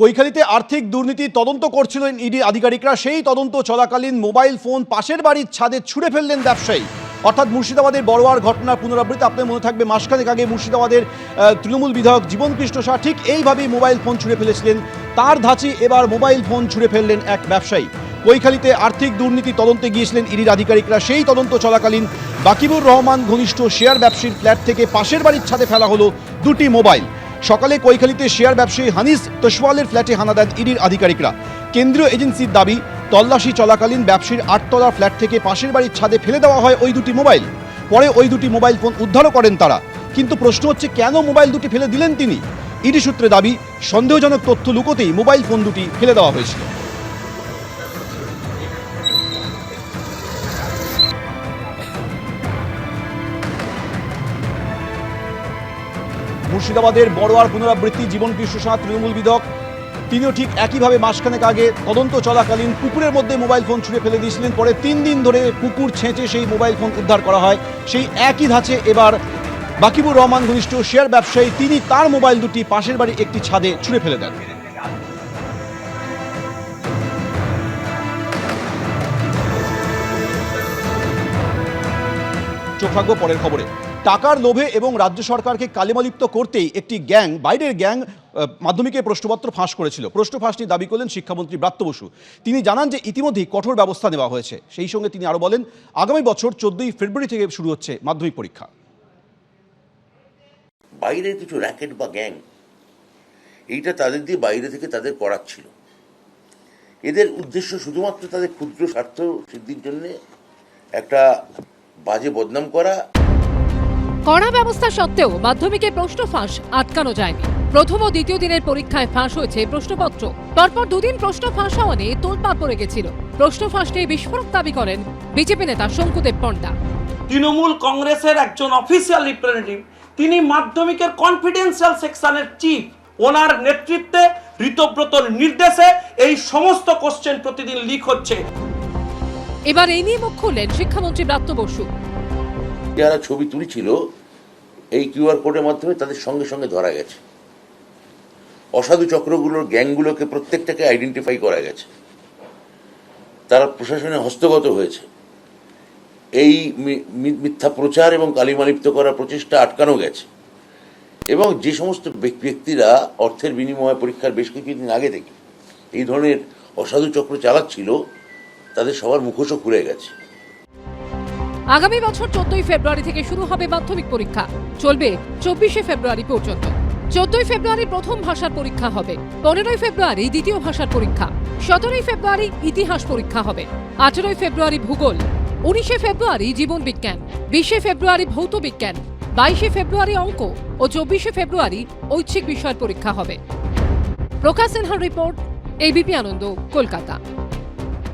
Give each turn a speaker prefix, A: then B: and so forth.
A: কৈখালিতে আর্থিক দুর্নীতি তদন্ত করছিলেন ইডি আধিকারিকরা। সেই তদন্ত চলাকালীন মোবাইল ফোন পাশের বাড়ির ছাদে ছুঁড়ে ফেললেন ব্যবসায়ী। অর্থাৎ মুর্শিদাবাদের বড়োয়ার ঘটনার পুনরাবৃত্তি আপনার মনে থাকবে মাসখানেক আগে মুর্শিদাবাদের তৃণমূল বিধায়ক জীবন কৃষ্ণ শাহ ঠিক এইভাবেই মোবাইল ফোন ছুঁড়ে ফেলেছিলেন। তার ধাঁচে এবার মোবাইল ফোন ছুঁড়ে ফেললেন এক ব্যবসায়ী। কৈখালিতে আর্থিক দুর্নীতি তদন্তে গিয়েছিলেন ইডির আধিকারিকরা। সেই তদন্ত চলাকালীন বাকিবুর রহমান ঘনিষ্ঠ শেয়ার ব্যবসায়ীর ফ্ল্যাট থেকে পাশের বাড়ির ছাদে ফেলা হলো দুটি মোবাইল। সকালে কৈখালিতে শেয়ার ব্যবসায়ী হানিস তোশওয়ালের ফ্ল্যাটে হানা দেন ইডির আধিকারিকরা। কেন্দ্রীয় এজেন্সির দাবি, তল্লাশি চলাকালীন ব্যবসায়ীর আটতলা ফ্ল্যাট থেকে পাশের বাড়ির ছাদে ফেলে দেওয়া হয় ওই দুটি মোবাইল। পরে ওই দুটি মোবাইল ফোন উদ্ধারও করেন তারা। কিন্তু প্রশ্ন হচ্ছে, কেন মোবাইল দুটি ফেলে দিলেন তিনি? ইডি সূত্রে দাবি, সন্দেহজনক তথ্য লুকোতেই মোবাইল ফোন দুটি ফেলে দেওয়া হয়েছিল। মুর্শিদাবাদের বড়োয়ার পুনরাবৃত্তি, জীবন কৃষ্ণ তৃণমূল বিধায়ক। তিনিও ঠিক একইভাবে মাসখানেক আগে তদন্ত চলাকালীন কুকুরের মধ্যে মোবাইল ফোন ছুঁড়ে ফেলে দিয়েছিলেন। পরে তিন দিন ধরে কুকুর ছেঁচে সেই মোবাইল ফোন উদ্ধার করা হয়। সেই একই ধাঁচে এবার বাকিবুর রহমান, ঘনিষ্ঠ শেয়ার ব্যবসায়ী, তিনি তার মোবাইল দুটি পাশের বাড়ির একটি ছাদে ছুঁড়ে ফেলে দেন। চোখ রাখব পরের খবরে। টাকার লোভে এবং রাজ্য সরকারকে কালিমালিপ্ত করতেই একটি গ্যাং, বাইরের গ্যাং মাধ্যমিকে প্রশ্নপত্র ফাঁস করেছিল। প্রশ্ন ফাঁসটি দাবি করলেন শিক্ষামন্ত্রী ব্রাত্য বসু। তিনি জানান যে ইতিমধ্যেই কঠোর ব্যবস্থা নেওয়া হয়েছে। সেই সঙ্গে তিনি আরও বলেন, আগামী বছর চোদ্দই ফেব্রুয়ারি থেকে শুরু হচ্ছে মাধ্যমিক পরীক্ষা।
B: বাইরের কিছু র্যাকেট বা গ্যাং, এইটা তাদের দিয়ে বাইরে থেকে তাদের করাচ্ছিল। এদের উদ্দেশ্য শুধুমাত্র তাদের ক্ষুদ্র স্বার্থ সিদ্ধির জন্য একটা বাজে বদনাম করা
C: কড়া ব্যবস্থা সত্ত্বেও মাধ্যমিকে প্রশ্ন ফাঁস আটকানো যায়নি। প্রথম ও দ্বিতীয় দিনের পরীক্ষায় ফাঁস হয়েছে প্রশ্নপত্র। পরপর দুদিন প্রশ্ন ফাঁস হওয়া নিয়ে তোলপাড় পড়ে গেছিল। প্রশ্ন ফাঁস নিয়ে বিস্ফোরক দাবি করেন বিজেপি নেতা শঙ্কুদেব পণ্ডা।
D: তৃণমূল কংগ্রেসের একজন অফিসিয়াল রিপ্রেজেন্টেটিভ তিনি মাধ্যমিকের কনফিডেন্সিয়াল সেকশনের চিফ ওনার নেতৃত্বে ঋতব্রতর নির্দেশে এই সমস্ত কোশ্চেন প্রতিদিন লিক হচ্ছে।
C: এবার এই নিয়ে মুখ খুললেন শিক্ষামন্ত্রী ব্রাত্য বসু।
B: যারা ছবি তুলেছিল, এই কিউআর কোডের মাধ্যমে তাদের সঙ্গে সঙ্গে ধরা গেছে। অসাধু চক্রগুলোর গ্যাংগুলোকে প্রত্যেকটাকে আইডেন্টিফাই করা গেছে। তারা প্রশাসনে হস্তগত হয়েছে। এই মিথ্যা প্রচার এবং কালিমালিপ্ত করার প্রচেষ্টা আটকানো গেছে। এবং যে সমস্ত ব্যক- ব্যক্তিরা অর্থের বিনিময়ে পরীক্ষার বেশ কিছুদিন আগে থেকে এই ধরনের অসাধু চক্র চালাচ্ছিল, তাদের সবার মুখোশও খুলে গেছে।
C: আগামী বছর চোদ্দই ফেব্রুয়ারি থেকে শুরু হবে মাধ্যমিক পরীক্ষা। চলবে চব্বিশে ফেব্রুয়ারি পর্যন্ত। চোদ্দই ফেব্রুয়ারি প্রথম ভাষার পরীক্ষা হবে। পনেরোই ফেব্রুয়ারি দ্বিতীয় ভাষার পরীক্ষা। সতেরোই ফেব্রুয়ারি ইতিহাস পরীক্ষা হবে। আঠেরোই ফেব্রুয়ারি ভূগোল। উনিশে ফেব্রুয়ারি জীবন বিজ্ঞান। বিশে ফেব্রুয়ারি ভৌত বিজ্ঞান। বাইশে ফেব্রুয়ারি অঙ্ক ও চব্বিশে ফেব্রুয়ারি ঐচ্ছিক বিষয়ের পরীক্ষা হবে। প্রকাশ সিনহার রিপোর্ট এবিপি আনন্দ, কলকাতা।